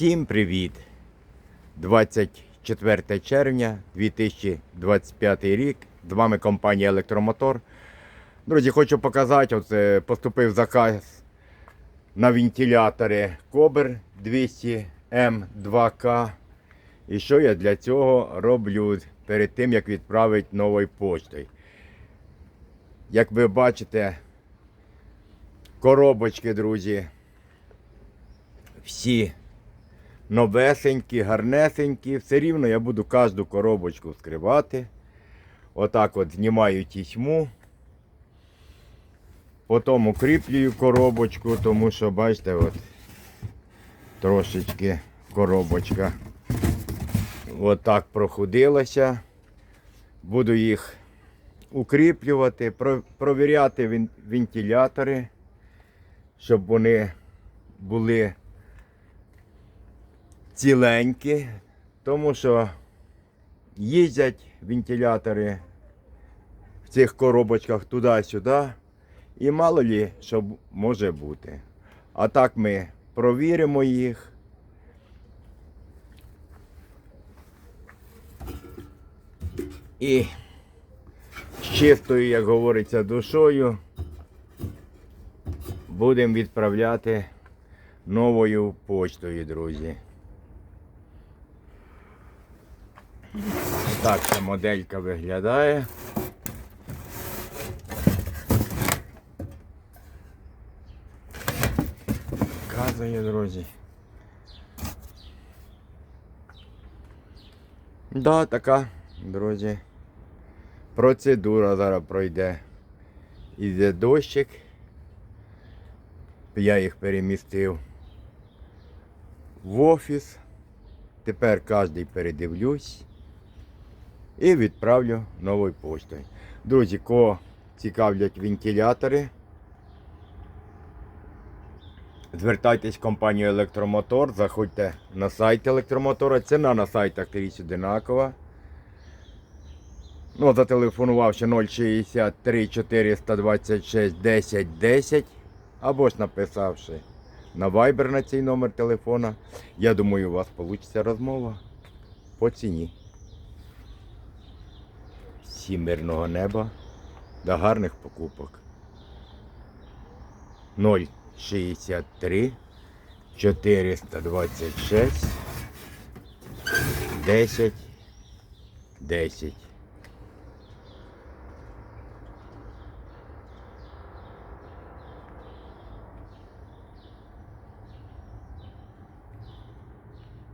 Всім привіт! 24 червня 2025 рік. З вами компанія Електромотор. Друзі, хочу показати, от е, поступив заказ на вентилятори Кобер 200 М2К. І що я для цього роблю перед тим, як відправити новою поштою. Як ви бачите, коробочки, друзі, всі новесенькі, гарнесенькі. Все рівно я буду кожну коробочку вскривати. Отак от знімаю тісьму. Потім укріплюю коробочку, тому що, бачите, от трошечки коробочка отак проходилася. Буду їх укріплювати, провіряти вентилятори, щоб вони були ціленькі, тому що їздять вентилятори в цих коробочках туди-сюди, і мало лі, що може бути. А так ми провіримо їх. І з чистою, як говориться, душою будемо відправляти новою почтою, друзі. Так ця моделька виглядає. Показує, друзі. Да, така, друзі. Процедура зараз пройде. Іде дощик. Я їх перемістив в офіс. Тепер кожний передивлюсь і відправлю новою поштою. Друзі, кого цікавлять вентилятори, звертайтесь в компанію Електромотор, заходьте на сайт електромотора. Ціна на сайтах скрізь одинакова. Ну, зателефонувавши 063 426 10 10 або ж написавши на Viber на цей номер телефона. Я думаю, у вас вийде розмова по ціні. Всім мирного неба та гарних покупок. 063 426 10 10